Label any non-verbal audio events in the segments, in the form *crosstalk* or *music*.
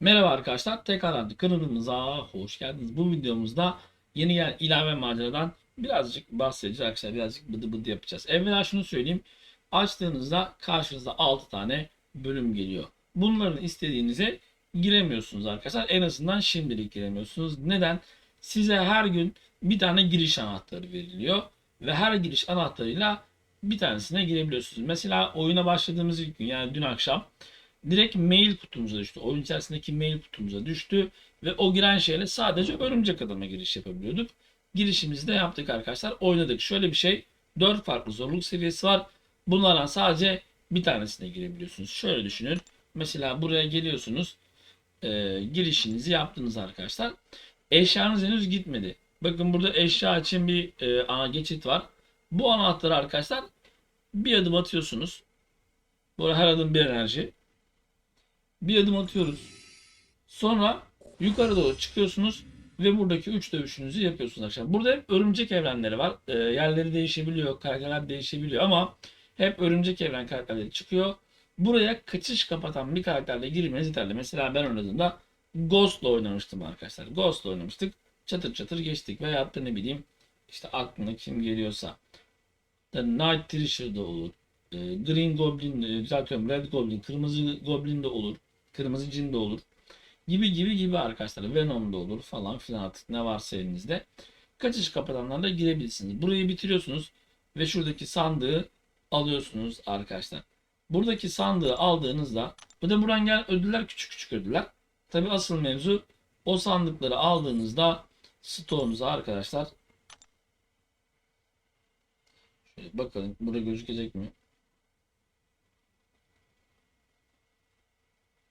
Merhaba arkadaşlar, tekrardan kanalımıza hoş geldiniz. Bu videomuzda yeni gelen ilave maceradan birazcık bahsedeceğiz arkadaşlar. Birazcık bıdı bıdı yapacağız. Evvela şunu söyleyeyim. Açtığınızda karşınıza 6 tane bölüm geliyor. Bunların istediğinize giremiyorsunuz arkadaşlar. En azından şimdilik giremiyorsunuz. Neden? Size her gün bir tane giriş anahtarı veriliyor. Ve her giriş anahtarıyla bir tanesine girebiliyorsunuz. Mesela oyuna başladığımız ilk gün yani dün akşam direkt mail kutumuza düştü. Oyun içerisindeki mail kutumuza düştü ve o giren şeyle sadece örümcek adama giriş yapabiliyorduk. Girişimizi de yaptık arkadaşlar. Oynadık. Şöyle bir şey. 4 farklı zorluk seviyesi var. Bunlardan sadece bir tanesine girebiliyorsunuz. Şöyle düşünün. Mesela buraya geliyorsunuz. E, girişinizi yaptınız arkadaşlar. Eşyanız henüz gitmedi. Bakın burada eşya için bir e, ana geçit var. Bu anahtarı arkadaşlar bir adım atıyorsunuz. Arada her adım bir enerji bir adım atıyoruz. Sonra yukarı doğru çıkıyorsunuz ve buradaki 3 dövüşünüzü yapıyorsunuz arkadaşlar. Burada hep örümcek evrenleri var. E, yerleri değişebiliyor, karakterler değişebiliyor ama hep örümcek evren karakterleri çıkıyor. Buraya kaçış kapatan bir karakterle girmeniz yeterli. Mesela ben oynadığımda Ghost'la oynamıştım arkadaşlar. Ghost'la oynamıştık. Çatır çatır geçtik. Veyahut da ne bileyim işte aklına kim geliyorsa. The Night Thrasher olur. E, Green Goblin, e, düzeltiyorum Red Goblin, Kırmızı Goblin de olur. Kırmızı cin de olur. Gibi gibi gibi arkadaşlar. Venom da olur falan filan artık ne varsa elinizde. Kaçış kapatanlarla girebilirsiniz. Burayı bitiriyorsunuz ve şuradaki sandığı alıyorsunuz arkadaşlar. Buradaki sandığı aldığınızda bu da buradan gelen ödüller küçük küçük ödüller. Tabi asıl mevzu o sandıkları aldığınızda stoğunuza arkadaşlar Şöyle bakalım burada gözükecek mi?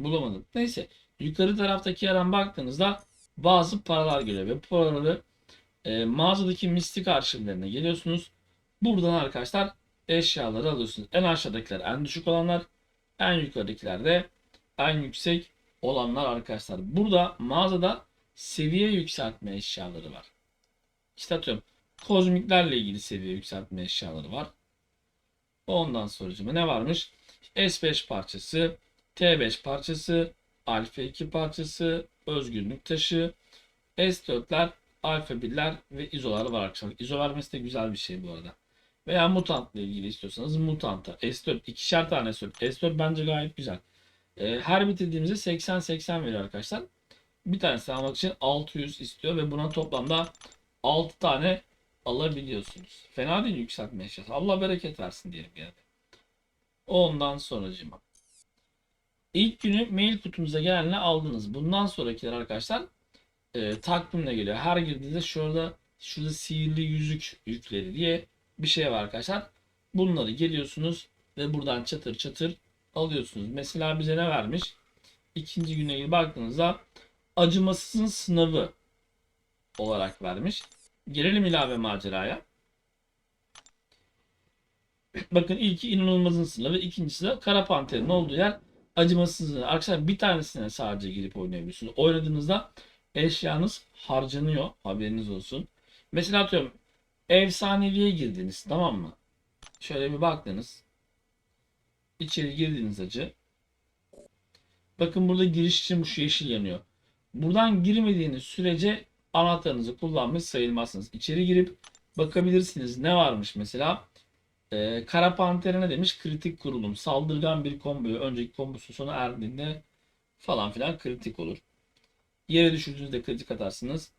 Bulamadım. Neyse. Yukarı taraftaki yerden baktığınızda bazı paralar geliyor. Ve paraları e, mağazadaki mistik arşivlerine geliyorsunuz. Buradan arkadaşlar eşyaları alıyorsunuz. En aşağıdakiler en düşük olanlar. En yukarıdakiler de en yüksek olanlar arkadaşlar. Burada mağazada seviye yükseltme eşyaları var. İşte atıyorum kozmiklerle ilgili seviye yükseltme eşyaları var. Ondan sonra ne varmış? S5 parçası, T5 parçası, Alfa 2 parçası, özgürlük taşı, S4'ler, Alfa 1'ler ve izolar var arkadaşlar. İzo vermesi de güzel bir şey bu arada. Veya mutantla ilgili istiyorsanız mutanta. S4 ikişer tane S4. S4 bence gayet güzel. Ee, her bitirdiğimizde 80-80 veriyor arkadaşlar. Bir tanesi almak için 600 istiyor ve buna toplamda 6 tane alabiliyorsunuz. Fena değil yükseltme eşyası. Allah bereket versin diyelim yani. Ondan sonracıma. İlk günü mail kutumuza gelenle aldınız. Bundan sonrakiler arkadaşlar e, takvimle geliyor. Her girdiğinizde şurada şurada sihirli yüzük yükleri diye bir şey var arkadaşlar. Bunları geliyorsunuz ve buradan çatır çatır alıyorsunuz. Mesela bize ne vermiş? İkinci güne ilgili baktığınızda acımasızın sınavı olarak vermiş. Gelelim ilave maceraya. Bakın ilki inanılmazın sınavı, ikincisi de kara panterin olduğu yer acımasızlığı. Arkadaşlar bir tanesine sadece girip oynayabiliyorsunuz. Oynadığınızda eşyanız harcanıyor. Haberiniz olsun. Mesela atıyorum efsaneviye girdiniz tamam mı? Şöyle bir baktınız. İçeri girdiniz acı. Bakın burada giriş için şu yeşil yanıyor. Buradan girmediğiniz sürece anahtarınızı kullanmış sayılmazsınız. İçeri girip bakabilirsiniz. Ne varmış mesela? Ee, Kara Panter'e ne demiş? Kritik kurulum. Saldırgan bir komboyu önceki kombosu sona erdiğinde falan filan kritik olur. Yere düşürdüğünüzde kritik atarsınız.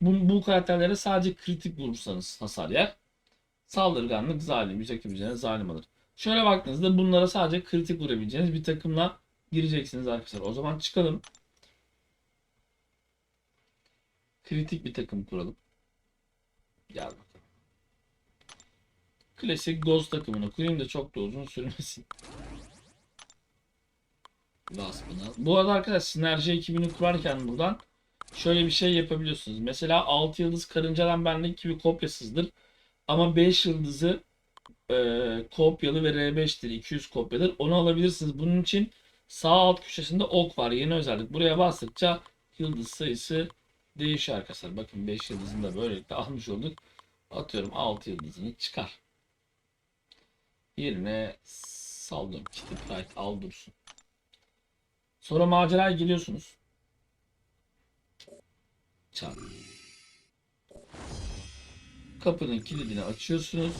Bu, bu karakterlere sadece kritik vurursanız hasar yer. Saldırganlık zalim. Rakip üzerine zalim alır. Şöyle baktığınızda bunlara sadece kritik vurabileceğiniz bir takımla gireceksiniz arkadaşlar. O zaman çıkalım. Kritik bir takım kuralım. Gel. Klasik Ghost takımını kurayım da çok da uzun sürmesin. Bu arada arkadaşlar sinerji ekibini kurarken buradan şöyle bir şey yapabiliyorsunuz. Mesela 6 yıldız karıncadan bendeki gibi kopyasızdır. Ama 5 yıldızı e, kopyalı ve R5'tir. 200 kopyadır. Onu alabilirsiniz. Bunun için sağ alt köşesinde ok var. Yeni özellik. Buraya bastıkça yıldız sayısı değişiyor arkadaşlar. Bakın 5 yıldızını da böylelikle almış olduk. Atıyorum 6 yıldızını çıkar. Yerine saldım. Kitty Pride al dursun. Sonra maceraya geliyorsunuz. Çat. Kapının kilidini açıyorsunuz.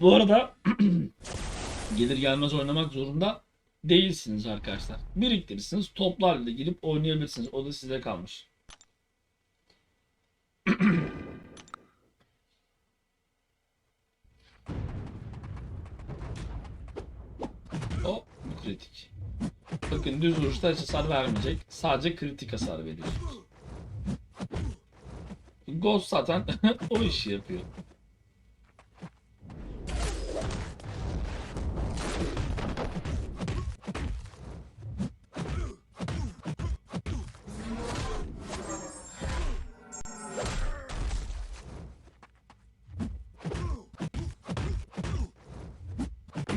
Bu arada *clears throat* gelir gelmez oynamak zorunda değilsiniz arkadaşlar. Biriktirirsiniz. Toplarla girip oynayabilirsiniz. O da size kalmış. *clears throat* kritik. Bakın düz vuruşta hiç hasar vermeyecek. Sadece kritik hasar veriyorsunuz. Ghost zaten *laughs* o işi yapıyor.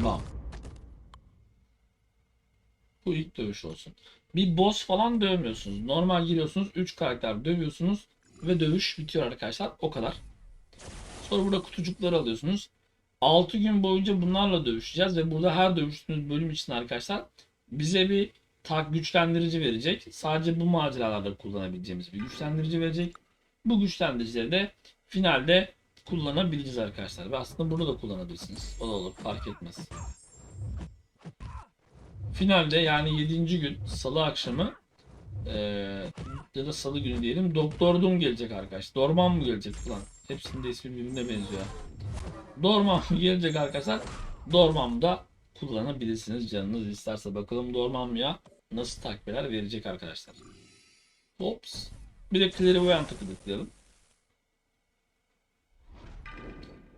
Bam. Bu ilk dövüş olsun. Bir boss falan dövmüyorsunuz. Normal giriyorsunuz. 3 karakter dövüyorsunuz. Ve dövüş bitiyor arkadaşlar. O kadar. Sonra burada kutucukları alıyorsunuz. 6 gün boyunca bunlarla dövüşeceğiz. Ve burada her dövüştüğünüz bölüm için arkadaşlar bize bir tak güçlendirici verecek. Sadece bu maceralarda kullanabileceğimiz bir güçlendirici verecek. Bu güçlendiricileri de finalde kullanabileceğiz arkadaşlar. Ve aslında burada da kullanabilirsiniz. O da olur. Fark etmez. Finalde yani 7. gün salı akşamı eee, ya da salı günü diyelim Doktor Doom gelecek arkadaş. Dorman mı gelecek falan. Hepsinin de ismi birbirine benziyor. Dorman mı gelecek arkadaşlar? Dorman da kullanabilirsiniz canınız isterse. Bakalım Dorman ya nasıl takviyeler verecek arkadaşlar. Hops. Bir de Clairvoyant'a tıklayalım.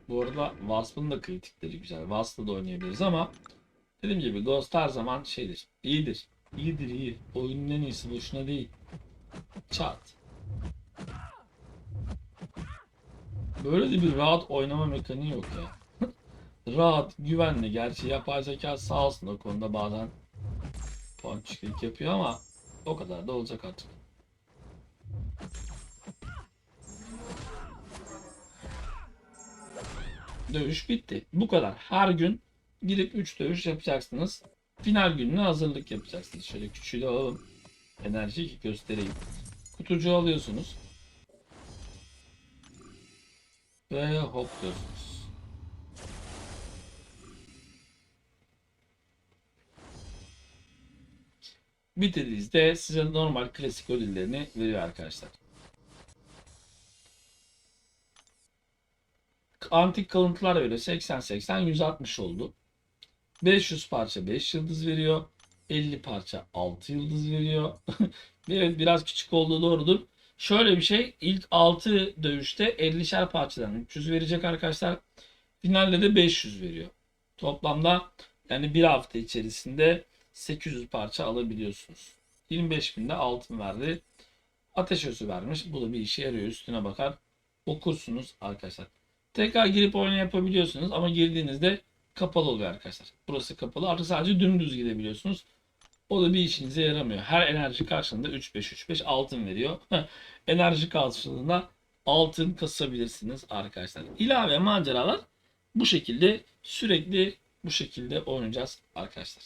Bu arada Wasp'ın da kritikleri güzel. Wasp'la da oynayabiliriz ama dediğim gibi Ghost her zaman şeydir. İyidir. İyidir iyi. Oyunun en iyisi boşuna değil. Çat. Böyle de bir rahat oynama mekaniği yok ya. *laughs* rahat, güvenli. Gerçi yapay zeka sağ olsun o konuda bazen ponçiklik yapıyor ama o kadar da olacak artık. Dövüş bitti. Bu kadar. Her gün gidip 3 dövüş yapacaksınız. Final gününe hazırlık yapacaksınız. Şöyle küçüğü de alalım. Enerjiyi göstereyim. Kutucuğu alıyorsunuz. Ve hop diyorsunuz. Bitirdiğinizde size normal klasik ödüllerini veriyor arkadaşlar. Antik kalıntılar veriyor. 80-80 160 oldu. 500 parça 5 yıldız veriyor. 50 parça 6 yıldız veriyor. *laughs* evet biraz küçük olduğu doğrudur. Şöyle bir şey ilk 6 dövüşte 50'şer parçadan 300 verecek arkadaşlar. Finalde de 500 veriyor. Toplamda yani bir hafta içerisinde 800 parça alabiliyorsunuz. 25 binde altın verdi. Ateş özü vermiş. Bu da bir işe yarıyor. Üstüne bakar okursunuz arkadaşlar. Tekrar girip oyunu yapabiliyorsunuz ama girdiğinizde kapalı oluyor arkadaşlar. Burası kapalı. Artık sadece dümdüz gidebiliyorsunuz. O da bir işinize yaramıyor. Her enerji karşılığında 3-5-3-5 altın veriyor. enerji karşılığında altın kasabilirsiniz arkadaşlar. İlave maceralar bu şekilde sürekli bu şekilde oynayacağız arkadaşlar.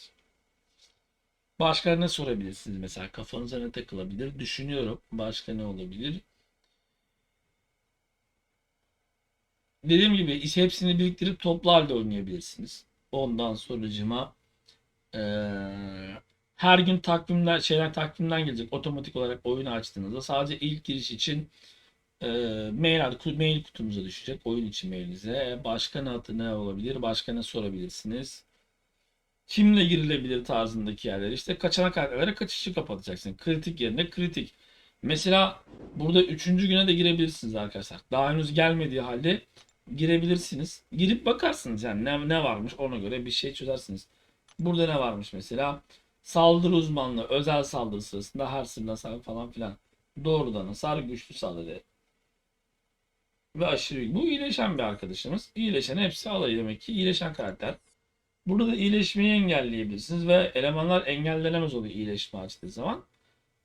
Başka ne sorabilirsiniz mesela? Kafanıza ne takılabilir? Düşünüyorum. Başka ne olabilir? Dediğim gibi hepsini biriktirip toplu halde oynayabilirsiniz. Ondan sonracıma eee her gün takvimler şeyler takvimden gelecek. Otomatik olarak oyunu açtığınızda sadece ilk giriş için e, mail mail kutumuza düşecek. Oyun için mailinize. Başka ne adı ne olabilir? Başka ne sorabilirsiniz? Kimle girilebilir tarzındaki yerler. İşte kaçana karakterlere kaçışı kapatacaksın. Kritik yerine kritik. Mesela burada üçüncü güne de girebilirsiniz arkadaşlar. Daha henüz gelmediği halde girebilirsiniz girip bakarsınız yani ne, ne varmış ona göre bir şey çözersiniz burada ne varmış mesela Saldırı uzmanlığı özel saldırı sırasında her sırrına hasar falan filan. Doğrudan hasar güçlü saldırı. Ve aşırı Bu iyileşen bir arkadaşımız. İyileşen hepsi alayı demek ki iyileşen karakter. Burada da iyileşmeyi engelleyebilirsiniz ve elemanlar engellenemez oluyor iyileşme açtığı zaman.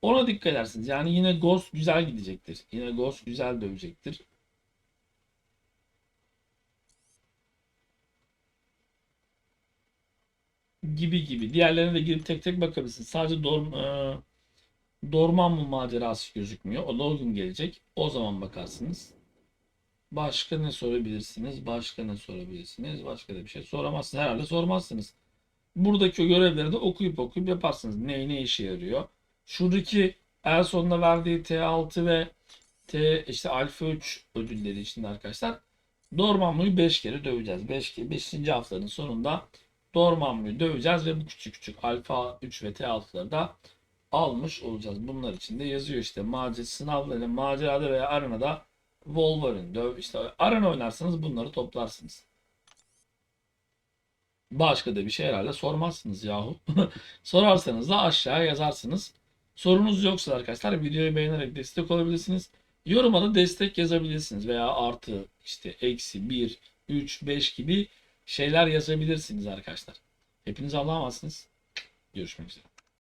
Ona dikkat edersiniz. Yani yine Ghost güzel gidecektir. Yine Ghost güzel dövecektir. Gibi gibi. Diğerlerine de girip tek tek bakabilirsiniz. Sadece Dorm, e, Dormammu macerası gözükmüyor. O da o gün gelecek. O zaman bakarsınız. Başka ne sorabilirsiniz? Başka ne sorabilirsiniz? Başka da bir şey soramazsınız. Herhalde sormazsınız. Buradaki o görevleri de okuyup okuyup yaparsınız. Ne ne işe yarıyor? Şuradaki en sonunda verdiği T6 ve T işte Alfa 3 ödülleri için arkadaşlar Dormammu'yu 5 kere döveceğiz. 5 kere 5. haftanın sonunda Dormammu'yu döveceğiz ve bu küçük küçük Alfa 3 ve T6'ları da almış olacağız. Bunlar için de yazıyor işte macera sınavları, macerada veya arenada Wolverine döv işte arena oynarsanız bunları toplarsınız. Başka da bir şey herhalde sormazsınız yahu. *laughs* Sorarsanız da aşağıya yazarsınız. Sorunuz yoksa arkadaşlar videoyu beğenerek destek olabilirsiniz. Yoruma da destek yazabilirsiniz veya artı işte eksi 1, 3, 5 gibi şeyler yazabilirsiniz arkadaşlar. Hepiniz Allah'a. Görüşmek üzere.